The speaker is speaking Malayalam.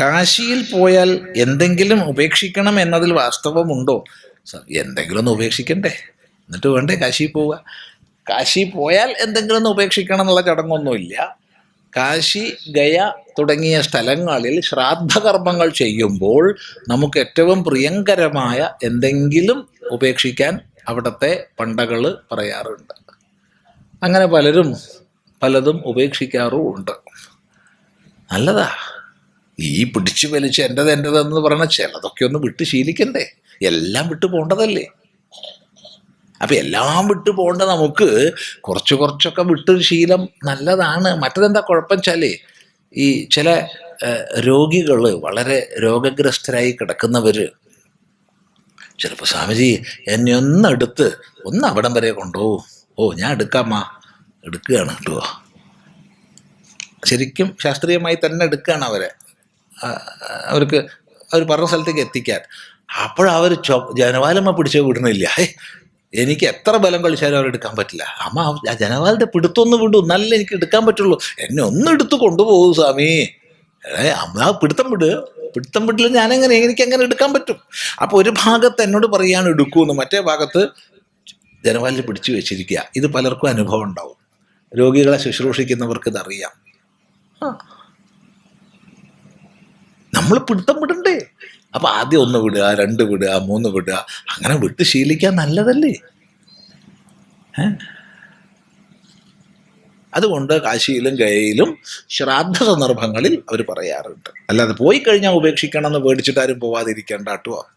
കാശിയിൽ പോയാൽ എന്തെങ്കിലും ഉപേക്ഷിക്കണം എന്നതിൽ വാസ്തവമുണ്ടോ? എന്തെങ്കിലും ഒന്ന് ഉപേക്ഷിക്കണ്ടേ? എന്നിട്ട് വേണ്ടേ കാശി പോവുക? കാശി പോയാൽ എന്തെങ്കിലും ഒന്ന് ഉപേക്ഷിക്കണം എന്നുള്ള ചടങ്ങൊന്നുമില്ല. കാശി ഗയ തുടങ്ങിയ സ്ഥലങ്ങളിൽ ശ്രാദ്ധകർമ്മങ്ങൾ ചെയ്യുമ്പോൾ നമുക്ക് ഏറ്റവും പ്രിയങ്കരമായ എന്തെങ്കിലും ഉപേക്ഷിക്കാൻ അവിടുത്തെ പണ്ടകൾ പറയാറുണ്ട്. അങ്ങനെ പലരും പലതും ഉപേക്ഷിക്കാറുമുണ്ട്. നല്ലതാ. ഈ പിടിച്ചു വലിച്ച് എന്റെത് എന്റെതെന്ന് പറഞ്ഞ ചിലതൊക്കെ ഒന്ന് വിട്ട് ശീലിക്കണ്ടേ? എല്ലാം വിട്ടു പോകേണ്ടതല്ലേ അപ്പം എല്ലാം വിട്ടു പോകേണ്ട നമുക്ക് കുറച്ച് കുറച്ചൊക്കെ വിട്ട് ശീലം നല്ലതാണ്. മറ്റതെന്താ കുഴപ്പം വെച്ചാലേ ഈ ചില രോഗികൾ വളരെ രോഗഗ്രസ്തരായി കിടക്കുന്നവർ ചിലപ്പോൾ സ്വാമിജി എന്നെ ഒന്നെടുത്ത് ഒന്ന് അവിടം വരെ കൊണ്ടുപോകും. ഓ ഞാൻ എടുക്കാമ്മാ എടുക്കുകയാണ് കേട്ടോ. ശരിക്കും ശാസ്ത്രീയമായി തന്നെ എടുക്കുകയാണ് അവരെ. അവർക്ക് അവർ പറഞ്ഞ സ്ഥലത്തേക്ക് എത്തിക്കാൻ. അപ്പോഴവർ ചൊ ജനവാലമ്മ പിടിച്ച് വിടുന്നില്ല. ഹേ എനിക്ക് എത്ര ബലം കളിച്ചാലും അവരെടുക്കാൻ പറ്റില്ല. അമ്മ ആ ജനവാലിന്റെ പിടുത്തൊന്ന് വിടൂ നല്ല എനിക്ക് എടുക്കാൻ പറ്റുള്ളൂ. എന്നെ ഒന്ന് എടുത്ത് കൊണ്ടുപോകൂ സ്വാമി. ഏ അമ്മ പിടുത്തം വിട്. പിടുത്തം വിട്ടില്ല ഞാനെങ്ങനെ എനിക്ക് എങ്ങനെ എടുക്കാൻ പറ്റും? അപ്പോൾ ഒരു ഭാഗത്ത് എന്നോട് പറയാൻ എടുക്കൂന്ന് മറ്റേ ഭാഗത്ത് ജനവാലിൽ പിടിച്ചു വെച്ചിരിക്കുക. ഇത് പലർക്കും അനുഭവം ഉണ്ടാവും. രോഗികളെ ശുശ്രൂഷിക്കുന്നവർക്ക് ഇതറിയാം. നമ്മൾ പിടുത്തം വിടണ്ടേ? അപ്പൊ ആദ്യം ഒന്ന് വിടുക രണ്ട് വിടുക മൂന്ന് വിടുക. അങ്ങനെ വിട്ട് ശീലിക്കാൻ നല്ലതല്ലേ? അതുകൊണ്ട് കാശിയിലും ഗയയിലും ശ്രാദ്ധ സന്ദർഭങ്ങളിൽ അവർ പറയാറുണ്ട്. അല്ലാതെ പോയി കഴിഞ്ഞാൽ ഉപേക്ഷിക്കണം എന്ന് പേടിച്ചിട്ടാരും പോവാതിരിക്കേണ്ട കേട്ടോ.